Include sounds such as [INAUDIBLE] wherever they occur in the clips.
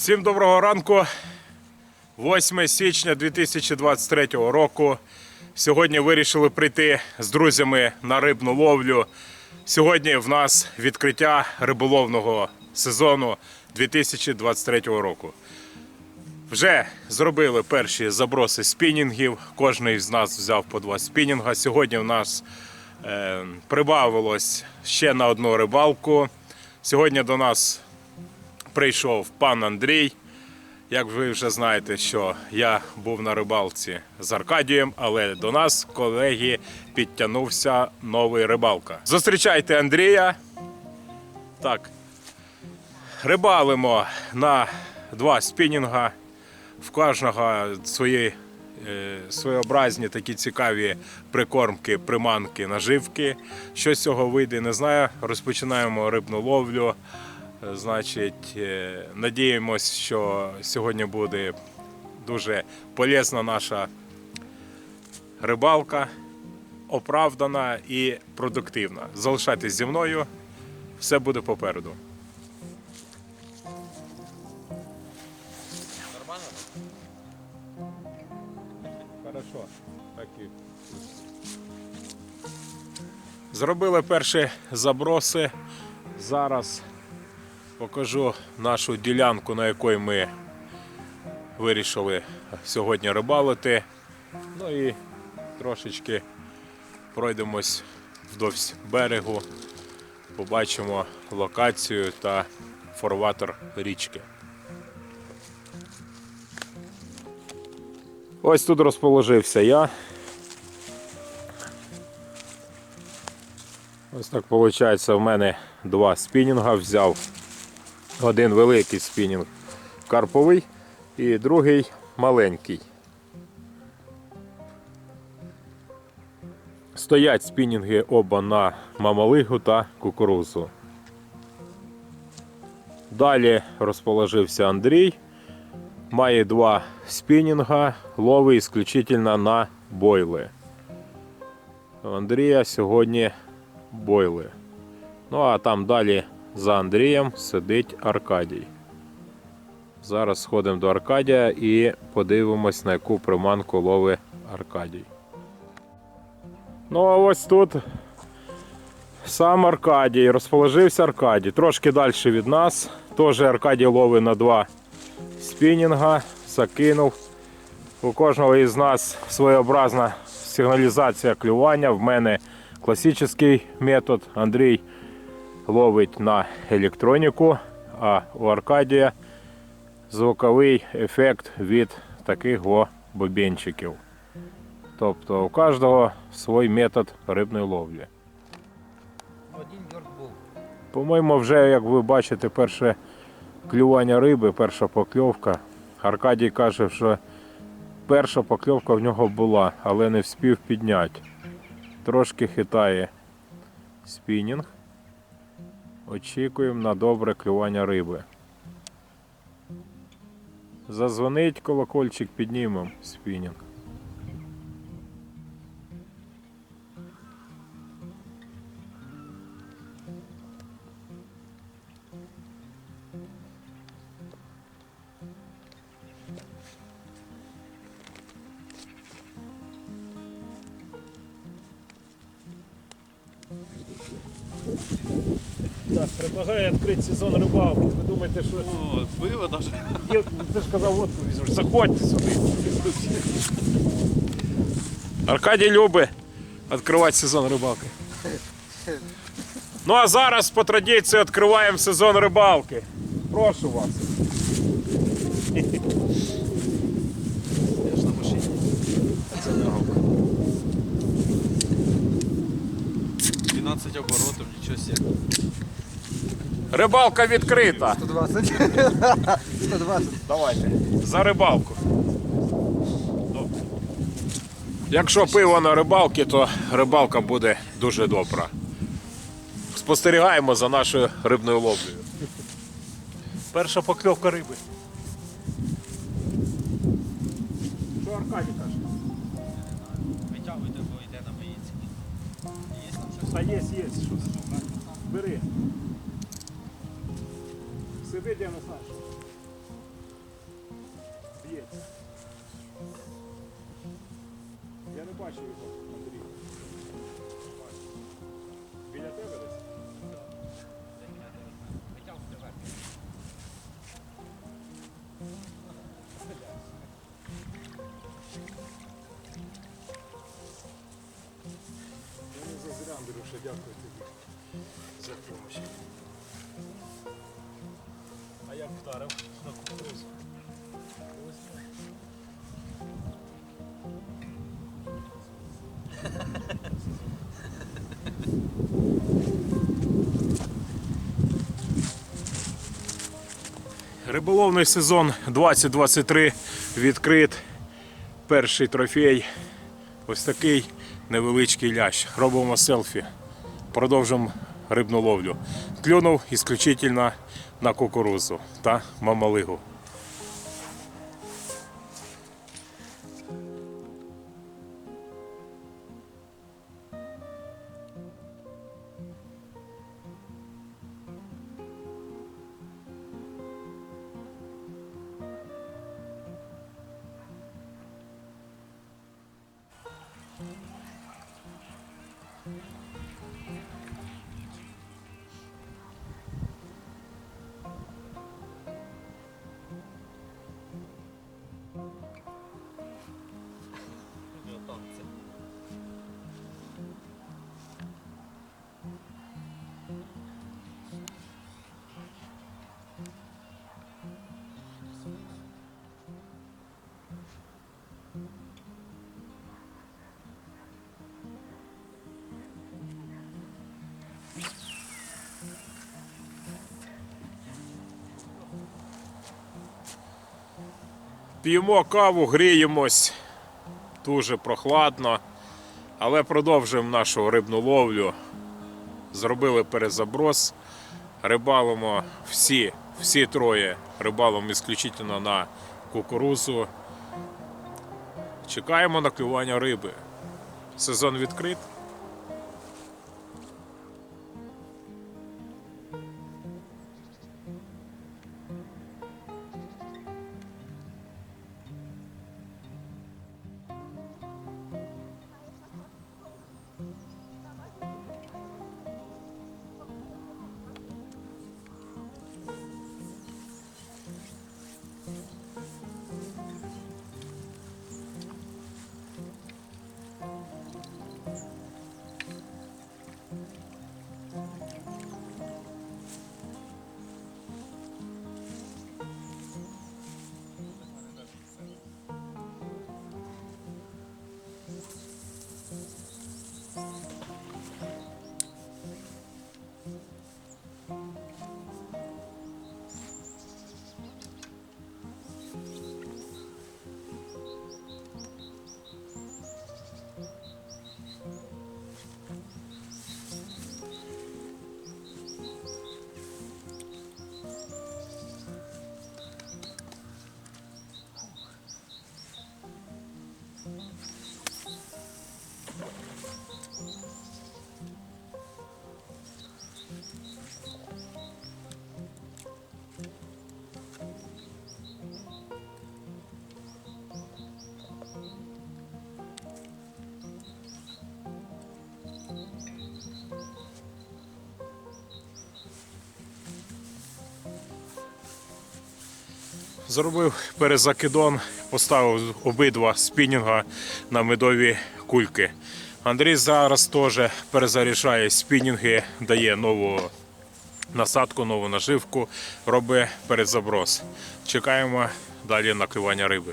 Всім доброго ранку. 8 січня 2023 року. Сьогодні вирішили прийти з друзями на рибну ловлю. Сьогодні в нас відкриття риболовного сезону 2023 року. Вже зробили перші заброси спінінгів. Кожний з нас взяв по два спінінга. Сьогодні в нас е, прибавилось ще на одну рибалку. Сьогодні до нас прийшов пан Андрій. Як ви вже знаєте, що я був на рибалці з Аркадієм, але до нас, колеги, підтягнувся новий рибалка. Зустрічайте Андрія. Так. Рибалимо на два спінінга. В кожного свої е, своєобразні такі цікаві прикормки, приманки, наживки. Що з цього вийде, не знаю. Розпочинаємо рибну ловлю. Значить, е, надіємось, що сьогодні буде дуже полезна наша рибалка, оправдана і продуктивна. Залишайтесь зі мною, все буде попереду. Хорошо. Так і. Зробили перші заброси. Зараз покажу нашу ділянку, на якій ми вирішили сьогодні рибалити. Ну і трошечки пройдемось вдовж берегу, побачимо локацію та форватер річки. Ось тут розположився я. Ось так виходить, в мене два спінінга взяв. Один великий спінінг карповий і другий маленький. Стоять спінінги оба на мамалигу та кукурузу. Далі розположився Андрій. Має два спінінга, ловить исключительно на бойли. У Андрія сьогодні бойли. Ну а там далі за Андрієм сидить Аркадій. Зараз сходимо до Аркадія і подивимось, на яку приманку ловить Аркадій. Ну а ось тут сам Аркадій. Розположився Аркадій. Трошки далі від нас. Теж Аркадій ловить на два спінінга, закинув. У кожного із нас своєобразна сигналізація клювання. В мене класичний метод. Андрій ловить на електроніку, а у Аркадія звуковий ефект від таких о бубенчиків. Тобто у кожного свій метод рибної ловлі. По-моєму, вже, як ви бачите, перше клювання риби, перша покльовка. Аркадій каже, що перша покльовка в нього була, але не вспів підняти. Трошки хитає спінінг. Очікуємо на добре клювання риби. Зазвонить колокольчик, піднімемо спінінг. Так, предлагаю відкрити сезон рибалки. Ви думаєте, що О, пиво даже. Є, ти ж казав, водку візьмеш. Заходьте сюди. Аркадій любить відкривати сезон рибалки. Ну а зараз по традиції відкриваємо сезон рибалки. Прошу вас. Я ж на машині. Це не робить. 12 оборотів, нічого себе. Рибалка відкрита. 120. 120. [LAUGHS] Давайте. За рибалку. Якщо пиво на рибалці, то рибалка буде дуже добра. Спостерігаємо за нашою рибною ловлею. Перша покльовка риби. Що Аркадій каже? Витягуйте, бо йде на боїці. Є там щось? Та є, є щось. Бери. Люби, де нас наш. Я не бачу його, Андрій. Біля тебе десь? Я не зазря, Андрюша, дякую тобі за допомогу. А як вдарив на кукурузу? Риболовний сезон 2023 відкрит. Перший трофей. Ось такий невеличкий лящ. Робимо селфі. Продовжимо рибну ловлю. Клюнув ісключительно на кукурузу та мамалигу. П'ємо каву, гріємось. Дуже прохладно. Але продовжуємо нашу рибну ловлю. Зробили перезаброс. Рибалимо всі, всі троє рибалимо ісключительно на кукурузу. Чекаємо на клювання риби. Сезон відкрит. Bye. Зробив перезакидон, поставив обидва спінінга на медові кульки. Андрій зараз теж перезаряджає спінінги, дає нову насадку, нову наживку, робить перезаброс. Чекаємо далі накривання риби.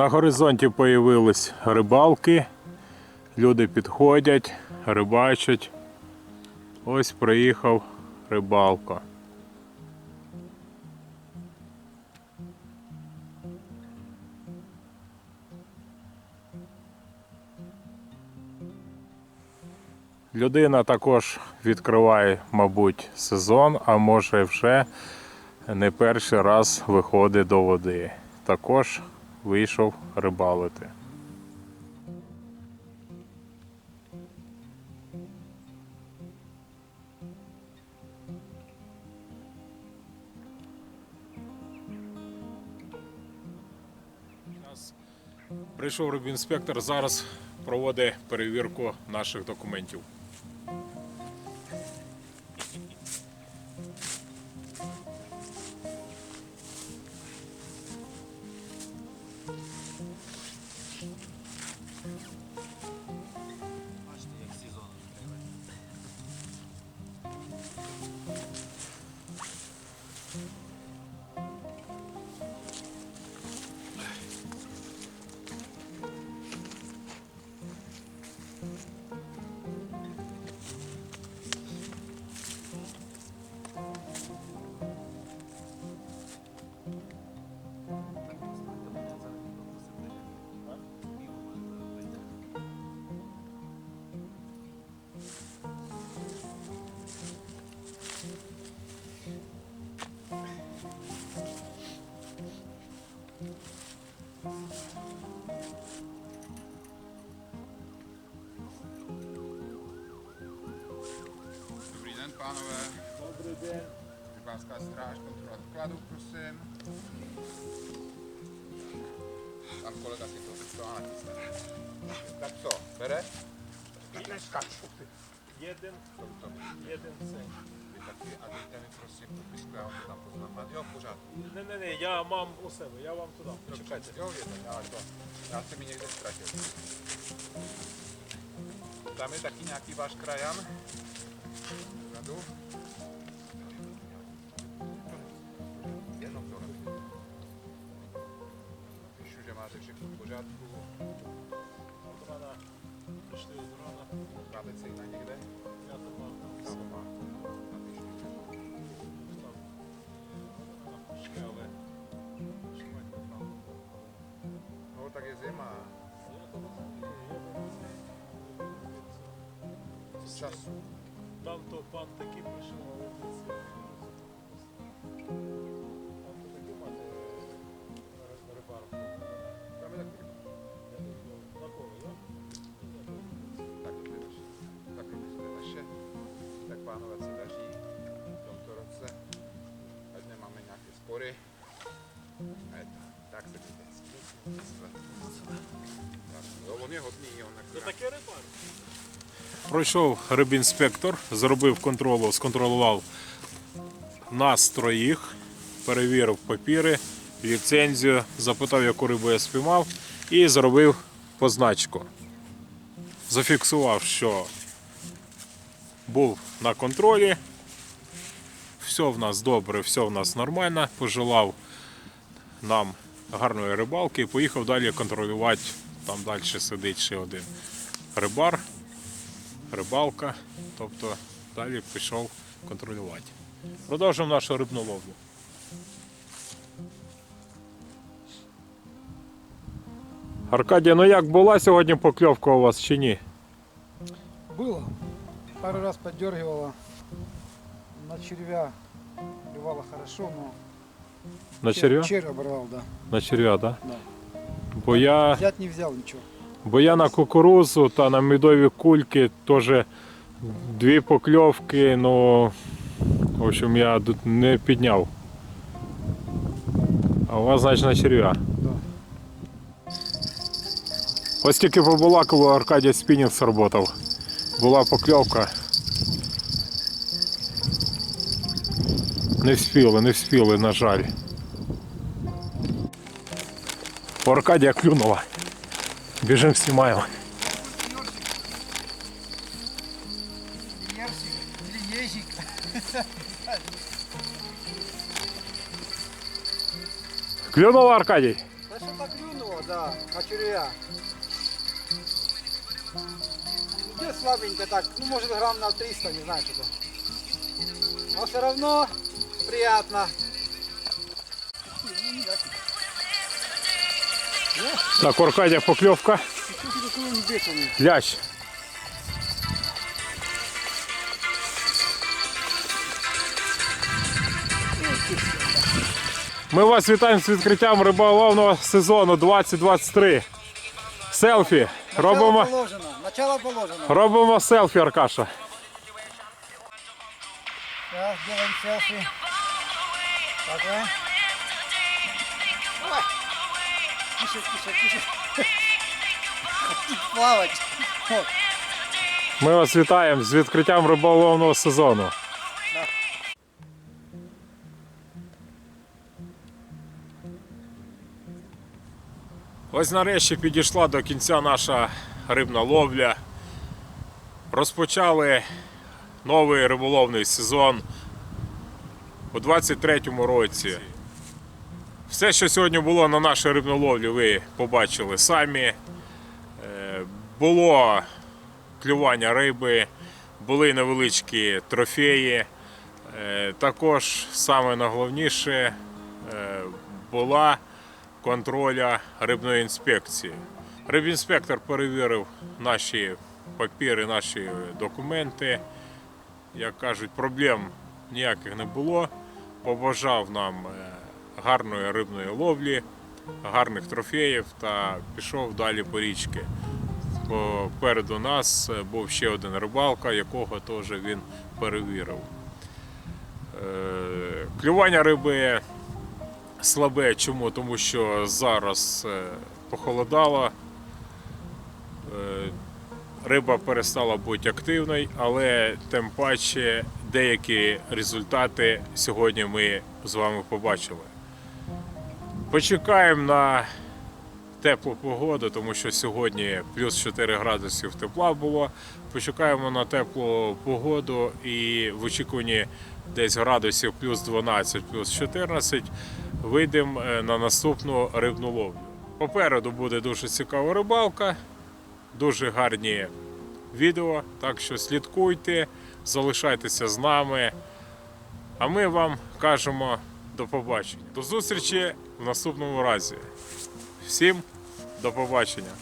На горизонті появились рибалки. Люди підходять, рибачать. Ось приїхав рибалка. Людина також відкриває, мабуть, сезон, а може вже не перший раз виходить до води. Також вийшов рибалити. Прийшов рибінспектор, зараз проводить перевірку наших документів. Mm-hmm. Dobrý den, pánové. Dobrý den. Rybářská stráž, kontrola vkladu, prosím. Tam kolega si to vyčtová Tak co, bere? Jeden, jeden cent. Vy taky a dejte mi prosím popisku, já vám to tam poznám. Jo, v pořádku. Не, не, не, я мам у себе, я вам туди. Почекайте. Jo, je to, já to. Já jsem mi někde ztratil. Tam je taky nějaký váš krajan. Vzadu. Času. Tam to pan taky prošel. na letici. Tam to Tak se to. Je hodný, on akorát. To taky rybár. Пройшов рибінспектор, зробив контролу, сконтролював нас троїх, перевірив папіри, ліцензію, запитав, яку рибу я спіймав, і зробив позначку. Зафіксував, що був на контролі, все в нас добре, все в нас нормально. Пожелав нам гарної рибалки і поїхав далі контролювати. Там далі сидить ще один рибар, рибалка. Тобто далі пішов контролювати. Продовжуємо нашу рибну ловлю. Аркадій, ну як була сьогодні покльовка у вас чи ні? Было. Пару раз поддергивала. На червя клевала хорошо, но На чер- черв'я? червь оборвал, да. На черв'я, так? Да. Бо я Взять не взял ничего. Бо я на кукурузу та на медові кульки теж дві покльовки, ну в общем я тут не підняв. А у вас, значить, на черв'я. Да. Ось тільки по Балакову Аркадій спінінг сработав. Була покльовка. Не вспіли, не вспіли, на жаль. У Аркадія клюнула. Біжимо знімаємо. Или ежик. Клюнула Аркадій? Да что-то клюнуло, да, на червя. Где слабенько так, ну может грамм на 300, не знаю что-то. Но все равно приятно. Так, Аркадія покльовка. Лящ. Ми вас вітаємо з відкриттям риболовного сезону 2023. Селфі. Робимо Начало положено. Робимо селфі, Аркаша. Так, робимо селфі. Так, э. Давай. Тише, тише, тише. Плавать. О, Ми вас вітаємо з відкриттям риболовного сезону. Ось нарешті підійшла до кінця наша рибна ловля. Розпочали новий риболовний сезон у 23-му році. Все, що сьогодні було на нашій рибноловлі, ви побачили самі. Е, Було клювання риби, були невеличкі трофеї. Е, Також саме найголовніше е, була контроля рибної інспекції. Рибінспектор перевірив наші папіри, наші документи. Як кажуть, проблем ніяких не було. Побажав нам гарної рибної ловлі, гарних трофеїв та пішов далі по річки. Попереду нас був ще один рибалка, якого теж він перевірив. Е, Клювання риби слабе. Чому? Тому що зараз е, похолодало. Е, Риба перестала бути активною, але тим паче деякі результати сьогодні ми з вами побачили. Почекаємо на теплу погоду, тому що сьогодні плюс 4 градусів тепла було. Почекаємо на теплу погоду і в очікуванні десь градусів плюс 12, плюс 14 вийдемо е, на наступну рибну ловлю. Попереду буде дуже цікава рибалка, дуже гарні відео, так що слідкуйте, залишайтеся з нами. А ми вам кажемо до побачення. До зустрічі в наступному разі. Всім до побачення.